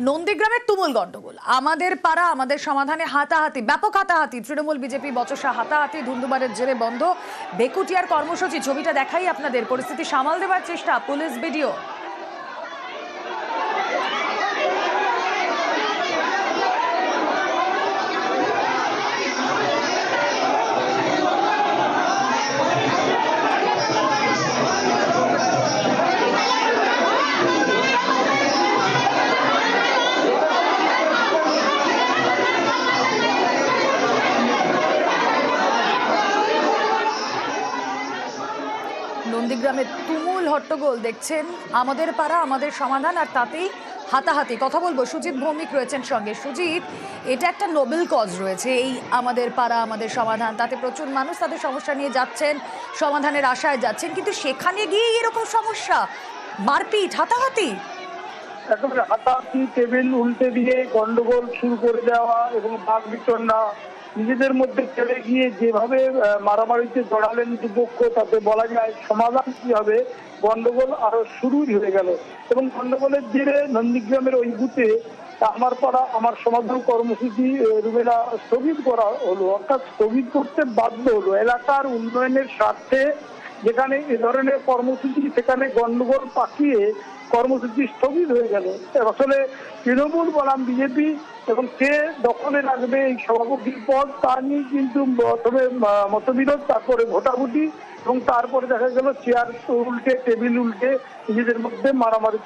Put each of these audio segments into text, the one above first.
নন্দীগ্রামের তুমুল গন্ডগোল। আমাদের পাড়া, আমাদের সমাধানে হাতাহাতি, ব্যাপক হাতাহাতি। তৃণমূল বিজেপি বচসা হাতাহাতি ধুন্ধুমারের জেরে বন্ধ। বেকুটিয়ার কর্মসূচি, ছবিটা দেখাই আপনাদের। পরিস্থিতি সামাল দেওয়ার চেষ্টা, পুলিশ ভিডিও নন্দীগ্রামের তুমুল হট্টগোল দেখছেন আমাদের পাড়া, আমাদের সমাধান, আর তাতেই হাতাহাতি। কথা বলব, সুজিত ভৌমিক রয়েছেন সঙ্গে। সুজিত, এটা একটা নোবেল কজ রয়েছে এই আমাদের পাড়া, আমাদের সমাধান। তাতে প্রচুর মানুষ তাদের সমস্যা নিয়ে যাচ্ছেন, সমাধানের আশায় যাচ্ছেন, কিন্তু সেখানে গিয়ে এরকম সমস্যা। মারপিট, হাতাহাতি। হাতাহাতি, টেবিল উল্টে দিয়ে গন্ডগোল শুরু করে দেওয়া এবং বাঘ বিতরণা নিজেদের মধ্যে ফেলে গিয়ে যেভাবে মারামারিতে জড়ালেন দুপক্ষ, তাতে বলা যায় সমাধান কি হবে, গন্ডগোল আরও শুরুই হয়ে গেল। এবং গন্ডগোলের জেরে নন্দীগ্রামের ওই বুথে আমার পাড়া আমার সমাধান কর্মসূচি রুমেরা স্থগিত করা হলো, অর্থাৎ স্থগিত করতে বাধ্য হলো। এলাকার উন্নয়নের স্বার্থে যেখানে এ ধরনের কর্মসূচি, সেখানে গন্ডগোল পাকিয়ে কর্মসূচি স্থগিত হয়ে গেল। আসলে তৃণমূল বনাম বিজেপি এবং কে দখলে রাখবে এই সভাপতির পদ, তা নিয়ে কিন্তু প্রথমে মতবিরোধ, তারপরে ভোটাভুটি এবং তারপরে দেখা গেল চেয়ার উল্টে, টেবিল উল্টে নিজেদের মধ্যে মারামারি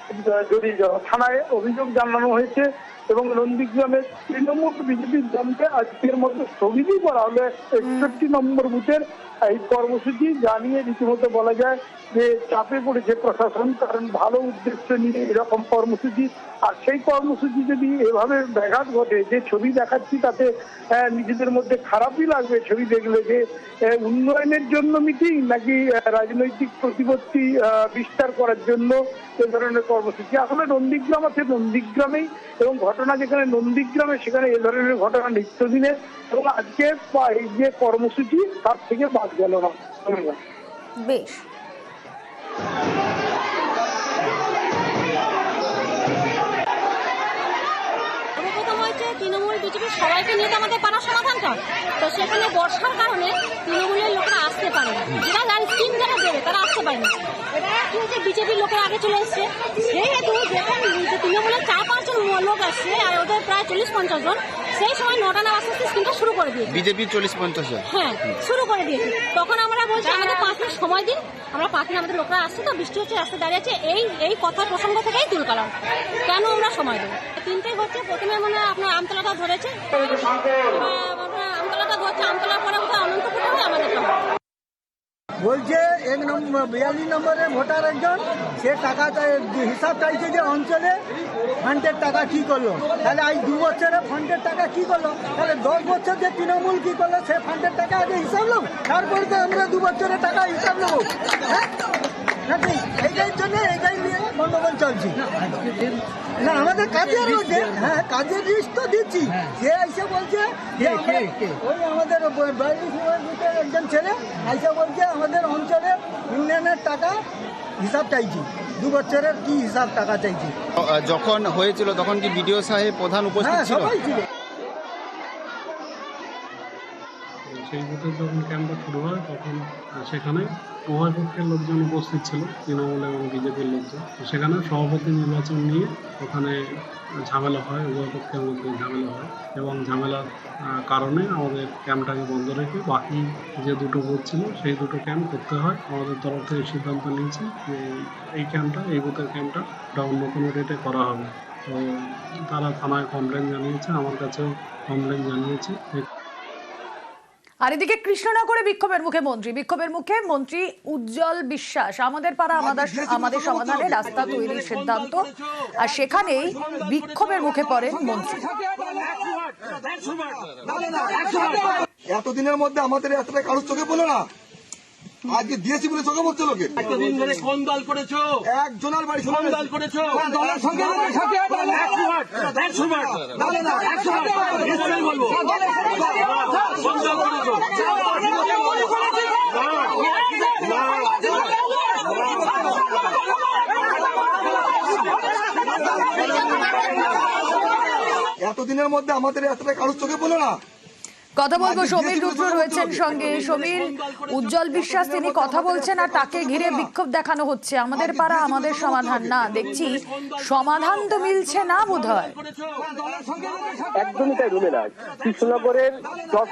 জড়িয়ে যাওয়া। থানায় অভিযোগ জানানো হয়েছে এবং নন্দীগ্রামের তৃণমূল বিজেপির দলকে আজকের মধ্যে স্থগিতই করা হলো একষট্টি নম্বর বুথের এই কর্মসূচি জানিয়ে রীতিমতো বলা যায় যে চাপে পড়েছে প্রশাসন, কারণ ভালো উদ্দেশ্য নিয়ে এরকম কর্মসূচি, আর সেই কর্মসূচি যদি এভাবে ব্যাঘাত ঘটে, যে ছবি দেখাচ্ছি তাতে নিজেদের মধ্যে খারাপই লাগবে। ছবি দেখলে যে উন্নয়নের জন্য মিটিং নাকি রাজনৈতিক প্রতিপত্তি বিস্তার করার জন্য এ ধরনের কর্মসূচি। আসলে নন্দীগ্রাম আছে নন্দীগ্রামেই এবং ঘটনা যেখানে নন্দীগ্রামে সেখানে এ ধরনের ঘটনা নিত্যদিনের এবং আজকে এই যে কর্মসূচি তার থেকে বাদ গেল না। বেশ। তৃণমূল বিজেপি সবাইকে নিয়ে তো আমাদের পাড়ার সমাধান কর। তো সেখানে বর্ষার কারণে তৃণমূলের লোকেরা আসতে পারে না। যারা যার স্কিম যারা দেবে তারা আসতে পারে না। কি হচ্ছে বিজেপির লোকেরা আগে চলে এসছে সেহেতু যখন তৃণমূলের চার পাঁচজন লোক আসছে আর ওদের প্রায় চল্লিশ পঞ্চাশ জন সেই সময় নটা না আস্তে আস্তে স্কিমটা শুরু করে দিয়েছে। বিজেপি চল্লিশ পঞ্চাশ জন। হ্যাঁ শুরু করে দিয়েছে। তখন আমরা বলছি আমাদের পাঁচ মিনিট সময় দিন আমরা পাঁচ মিনিট আমাদের লোকরা আসছে তো বৃষ্টি হচ্ছে রাস্তায় দাঁড়িয়ে আছে এই এই কথা প্রসঙ্গ থেকেই তুল কালাম। কেন আমরা সময় দেবো? তিনটে হচ্ছে প্রথমে মানে আপনার আমতলাটা ধরেছে এবার আপনার আমতলাটা ধরছে আমতলার পরে বোধহয় অনন্তপুরে হয়ে আমাদের বলছে, এক নম্বর, বিয়াল্লিশ নম্বরে ভোটার একজন, সে টাকা হিসাব চাইছে যে অঞ্চলে ফান্ডের টাকা কি করল। তাহলে আজ দু বছরে ফান্ডের টাকা কি করল? তাহলে দশ বছর যে তৃণমূল কি করল, সে ফান্ডের টাকা আগে হিসাব নেব তারপরে তো আমরা দু বছরে টাকা হিসাব নেব হ্যাঁ? চলছে। না আমাদের কাজের মধ্যে হ্যাঁ। কাজের লিস্ট তো দিচ্ছি। সে এসে বলছে ওই আমাদের একজন ছেলে এসে বলছে আমাদের অঞ্চলে ইউনিয়নের টাকা হিসাব চাইছি। দু বছরের কি হিসাব টাকা চাইছি? যখন হয়েছিল তখন কি বিডিও সাহেব প্রধান উপস্থিত হ্যাঁ ছিল। সেই বুথের যখন ক্যাম্পটা শুরু হয়, তখন সেখানে উভয় পক্ষের লোকজন উপস্থিত ছিল, তৃণমূল এবং বিজেপির লোকজন। সেখানে সভাপতি নির্বাচন নিয়ে ওখানে ঝামেলা হয়, উভয় পক্ষের মধ্যে ঝামেলা হয় এবং ঝামেলার কারণে আমাদের ক্যাম্পটাকে বন্ধ রেখে বাকি যে দুটো বুথ ছিল, সেই দুটো ক্যাম্প করতে হয়। আমাদের তরফ থেকে সিদ্ধান্ত নিয়েছি যে এই ক্যাম্পটা এই বুথের ক্যাম্পটা ওটা অন্য কোনো ডেটে করা হবে। তো তারা থানায় কমপ্লেন জানিয়েছে, আমার কাছেও কমপ্লেন জানিয়েছে। আর এদিকে কৃষ্ণনগরে বিক্ষোভের মুখে মন্ত্রী। বিক্ষোভের মুখে মন্ত্রী উজ্জ্বল বিশ্বাস। আমাদের পাড়া আমাদের আমাদের সমাধানে রাস্তা তৈরির সিদ্ধান্ত। আর সেখানেই বিক্ষোভের মুখে পড়েন মন্ত্রী। এতদিনের মধ্যে আমাদের এতটা কারোর চোখে পড়ল না। আজকে দিয়েছি বলে চোখে পড়ছে লোকে। এতদিন ধরে কোন দল করেছ? একজনের বাড়ি কোন দল করেছ? দলের সঙ্গে একশো বার একশো বার নিশ্চয়ই বলব কোন করেছ না, না। এতদিনের মধ্যে আমাদের এতটা কারোর চোখে পড়ে না কথা বলব সমীর রুদ্র রয়েছেন সঙ্গে। সমীর উজ্জ্বল বিশ্বাস তিনি কথা বলছেন আর তাকে ঘিরে বিক্ষোভ দেখানো হচ্ছে। আমাদের পাড়া আমাদের সমাধান না দেখছি সমাধান তো মিলছে না বোধহয়। একদমই তাই কৃষ্ণনগরের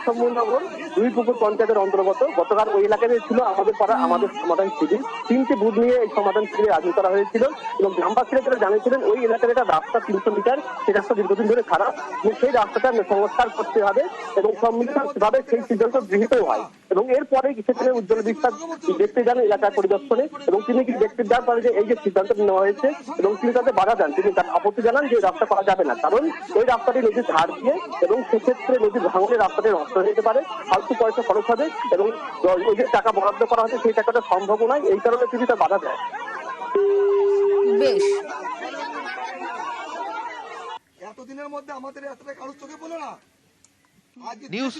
সম্মনগর দুই পুকুর পঞ্চায়েতের অন্তর্গত। গতকাল ওই এলাকাতে ছিল আমাদের পাড়া আমাদের সমাধান শিবির। তিনটি বুথ নিয়ে এই সমাধান শিবিরে আয়োজন করা হয়েছিল এবং গ্রামবাসীরা যারা জানিয়েছিলেন ওই এলাকার একটা রাস্তা তিনশো মিটার সেই রাস্তা দীর্ঘদিন ধরে খারাপ। এবং সেই রাস্তাটা সংস্কার করতে হবে এবং সম্মিলিতভাবে সেই সিদ্ধান্ত গৃহীত হয় এবং এরপরে সেখানে উজ্জ্বল বিশ্বাস দেখতে যান এলাকা পরিদর্শনে এবং তিনি কি দেখতে যান পারে যে এই যে সিদ্ধান্ত নেওয়া হয়েছে এবং তিনি তাতে বাধা দেন। তিনি তার আপত্তি জানান যে রাস্তা করা যাবে না। কারণ ওই রাস্তাটি নদী ধার দিয়ে এবং সেক্ষেত্রে নদী ভাঙনের রাস্তাটি নষ্ট হয়ে যেতে পারে ফালতু পয়সা খরচ হবে এবং ওই যে টাকা বরাদ্দ করা হয়েছে সেই টাকাটা সম্ভব নয়। এই কারণে তিনি তা বাধা দেয় বেশ। এতদিনের মধ্যে আমাদের এতটা কারোর চোখে পড়ল না? আজকে নিউজ